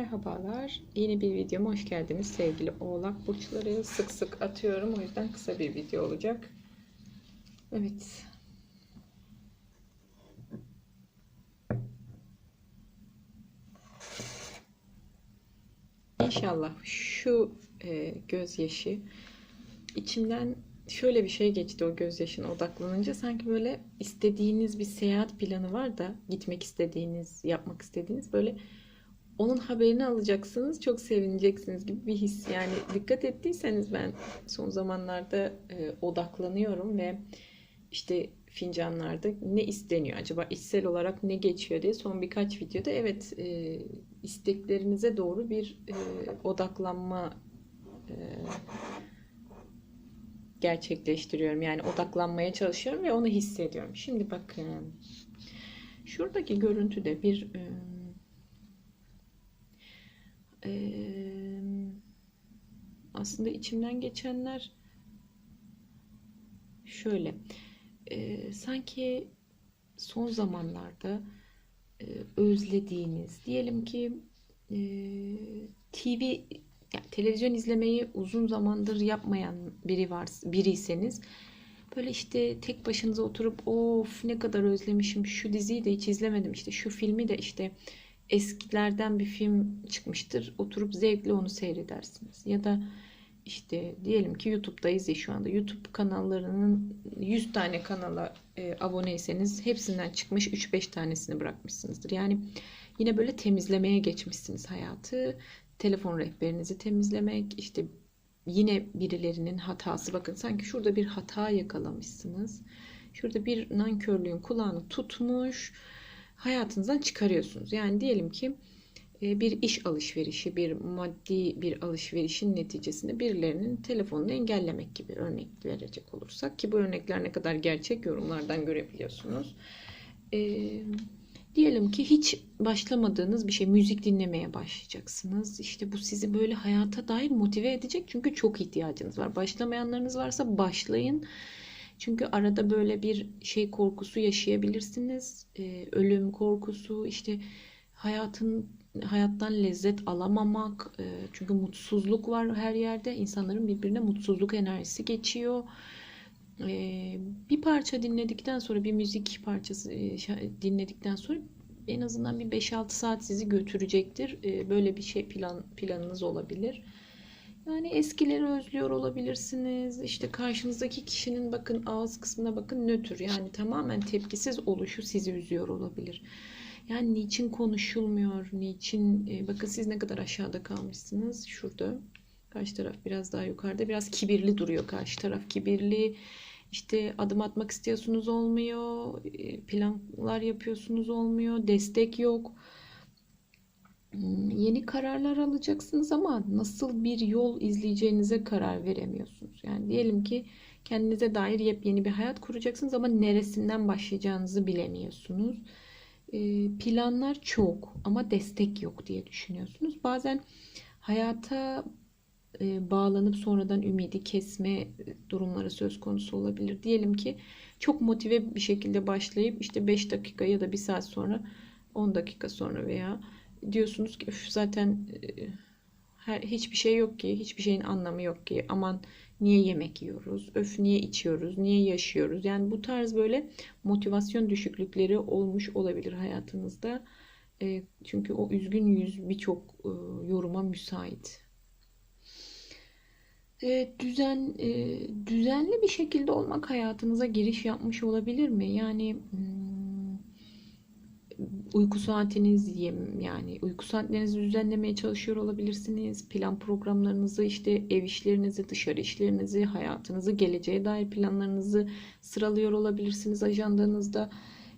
Merhabalar. Yeni bir videoma hoş geldiniz sevgili oğlak burçları. Sık sık atıyorum o yüzden kısa bir video olacak. Evet. İnşallah şu e, gözyaşı içimden şöyle bir şey geçti o gözyaşına odaklanınca sanki böyle istediğiniz bir seyahat planı var da gitmek istediğiniz, yapmak istediğiniz böyle onun haberini alacaksınız, çok sevineceksiniz gibi bir his. Yani dikkat ettiyseniz ben son zamanlarda e, odaklanıyorum ve işte fincanlarda ne isteniyor acaba içsel olarak ne geçiyor diye son birkaç videoda evet e, isteklerinize doğru bir e, odaklanma e, gerçekleştiriyorum. Yani odaklanmaya çalışıyorum ve onu hissediyorum. Şimdi bakın. Şuradaki görüntüde bir e, e, aslında içimden geçenler şöyle. E, sanki son zamanlarda e, özlediğiniz diyelim ki e, TV yani televizyon izlemeyi uzun zamandır yapmayan biri var biriyseniz böyle işte tek başınıza oturup of ne kadar özlemişim şu diziyi de hiç izlemedim işte şu filmi de işte eskilerden bir film çıkmıştır oturup zevkle onu seyredersiniz ya da işte diyelim ki YouTube'dayız ya şu anda YouTube kanallarının 100 tane kanala e, aboneyseniz hepsinden çıkmış 3-5 tanesini bırakmışsınızdır. Yani yine böyle temizlemeye geçmişsiniz hayatı telefon rehberinizi temizlemek, işte yine birilerinin hatası. Bakın sanki şurada bir hata yakalamışsınız. Şurada bir nankörlüğün kulağını tutmuş. Hayatınızdan çıkarıyorsunuz. Yani diyelim ki e, bir iş alışverişi, bir maddi bir alışverişin neticesinde birilerinin telefonunu engellemek gibi örnek verecek olursak ki bu örnekler ne kadar gerçek yorumlardan görebiliyorsunuz. Eee Diyelim ki hiç başlamadığınız bir şey, müzik dinlemeye başlayacaksınız. İşte bu sizi böyle hayata dair motive edecek çünkü çok ihtiyacınız var. Başlamayanlarınız varsa başlayın. Çünkü arada böyle bir şey korkusu yaşayabilirsiniz. Ee, ölüm korkusu, işte hayatın hayattan lezzet alamamak. E, çünkü mutsuzluk var her yerde. İnsanların birbirine mutsuzluk enerjisi geçiyor. Ee, bir parça dinledikten sonra bir müzik parçası e, dinledikten sonra en azından bir 5-6 saat sizi götürecektir. Ee, böyle bir şey plan planınız olabilir. Yani eskileri özlüyor olabilirsiniz. İşte karşınızdaki kişinin bakın ağız kısmına bakın nötr. Yani tamamen tepkisiz oluşu sizi üzüyor olabilir. Yani niçin konuşulmuyor? Niçin? E, bakın siz ne kadar aşağıda kalmışsınız. Şurada. Karşı taraf biraz daha yukarıda. Biraz kibirli duruyor karşı taraf. Kibirli işte adım atmak istiyorsunuz olmuyor, e, planlar yapıyorsunuz olmuyor, destek yok. Yeni kararlar alacaksınız ama nasıl bir yol izleyeceğinize karar veremiyorsunuz. Yani diyelim ki kendinize dair yepyeni bir hayat kuracaksınız ama neresinden başlayacağınızı bilemiyorsunuz. E, planlar çok ama destek yok diye düşünüyorsunuz. Bazen hayata e, bağlanıp sonradan ümidi kesme durumları söz konusu olabilir. Diyelim ki çok motive bir şekilde başlayıp işte 5 dakika ya da 1 saat sonra 10 dakika sonra veya diyorsunuz ki zaten e, her, hiçbir şey yok ki, hiçbir şeyin anlamı yok ki. Aman niye yemek yiyoruz? Öf niye içiyoruz? Niye yaşıyoruz? Yani bu tarz böyle motivasyon düşüklükleri olmuş olabilir hayatınızda. E, çünkü o üzgün yüz birçok yoruma müsait e, düzen e, düzenli bir şekilde olmak hayatınıza giriş yapmış olabilir mi? Yani hmm, uyku saatiniz yani uyku saatlerinizi düzenlemeye çalışıyor olabilirsiniz. Plan programlarınızı, işte ev işlerinizi, dışarı işlerinizi, hayatınızı, geleceğe dair planlarınızı sıralıyor olabilirsiniz ajandanızda.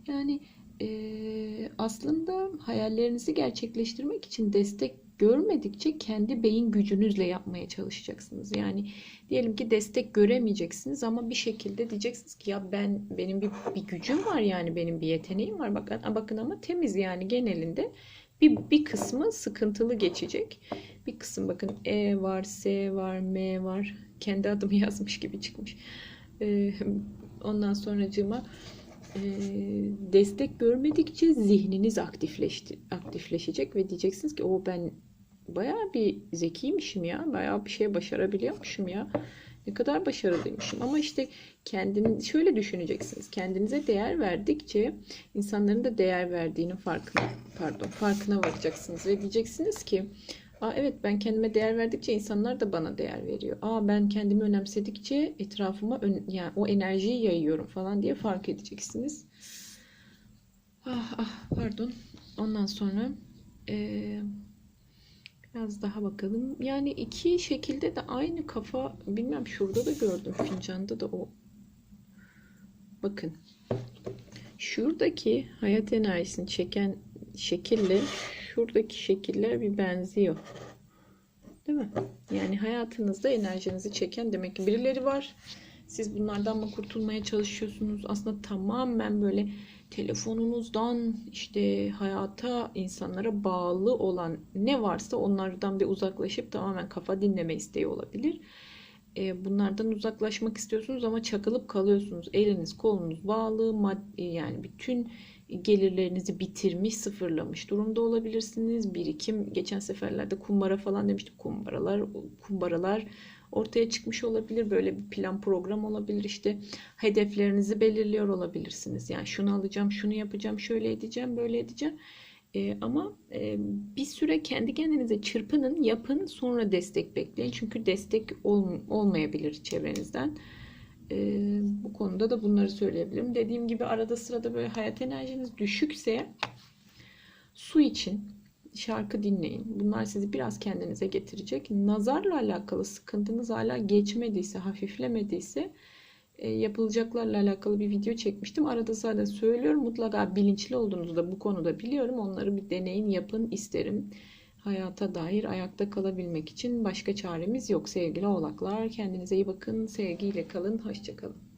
Yani e, aslında hayallerinizi gerçekleştirmek için destek görmedikçe kendi beyin gücünüzle yapmaya çalışacaksınız. Yani diyelim ki destek göremeyeceksiniz ama bir şekilde diyeceksiniz ki ya ben benim bir, bir gücüm var yani benim bir yeteneğim var. Bakın bakın ama temiz yani genelinde bir, bir kısmı sıkıntılı geçecek. Bir kısım bakın E var, S var, M var. Kendi adımı yazmış gibi çıkmış. Ee, ondan sonracığıma destek görmedikçe zihniniz aktifleşti, aktifleşecek ve diyeceksiniz ki o ben bayağı bir zekiymişim ya. Bayağı bir şey başarabiliyormuşum ya. Ne kadar başarılıymışım. Ama işte kendini şöyle düşüneceksiniz. Kendinize değer verdikçe insanların da değer verdiğinin farkına pardon farkına varacaksınız ve diyeceksiniz ki Aa, evet ben kendime değer verdikçe insanlar da bana değer veriyor. Aa ben kendimi önemsedikçe etrafıma ön- yani o enerjiyi yayıyorum falan diye fark edeceksiniz. Ah ah pardon. Ondan sonra eee, biraz daha bakalım. Yani iki şekilde de aynı kafa bilmem şurada da gördüm fincanda da o. Bakın. Şuradaki hayat enerjisini çeken şekille şuradaki şekiller bir benziyor. Değil mi? Yani hayatınızda enerjinizi çeken demek ki birileri var. Siz bunlardan mı kurtulmaya çalışıyorsunuz? Aslında tamamen böyle telefonunuzdan işte hayata, insanlara bağlı olan ne varsa onlardan bir uzaklaşıp tamamen kafa dinleme isteği olabilir. E, bunlardan uzaklaşmak istiyorsunuz ama çakılıp kalıyorsunuz. Eliniz kolunuz bağlı, yani bütün gelirlerinizi bitirmiş, sıfırlamış durumda olabilirsiniz. Birikim geçen seferlerde kumbara falan demiştik. Kumbaralar, kumbaralar ortaya çıkmış olabilir. Böyle bir plan program olabilir. İşte hedeflerinizi belirliyor olabilirsiniz. Yani şunu alacağım, şunu yapacağım, şöyle edeceğim, böyle edeceğim. E, ama e, bir süre kendi kendinize çırpının, yapın, sonra destek bekleyin. Çünkü destek ol, olmayabilir çevrenizden. E, bu konuda da bunları söyleyebilirim. Dediğim gibi arada sırada böyle hayat enerjiniz düşükse su için şarkı dinleyin. Bunlar sizi biraz kendinize getirecek. Nazarla alakalı sıkıntınız hala geçmediyse, hafiflemediyse e, yapılacaklarla alakalı bir video çekmiştim. Arada zaten söylüyorum. Mutlaka bilinçli olduğunuzu da bu konuda biliyorum. Onları bir deneyin, yapın isterim. Hayata dair ayakta kalabilmek için başka çaremiz yok sevgili oğlaklar. Kendinize iyi bakın. Sevgiyle kalın. Hoşçakalın.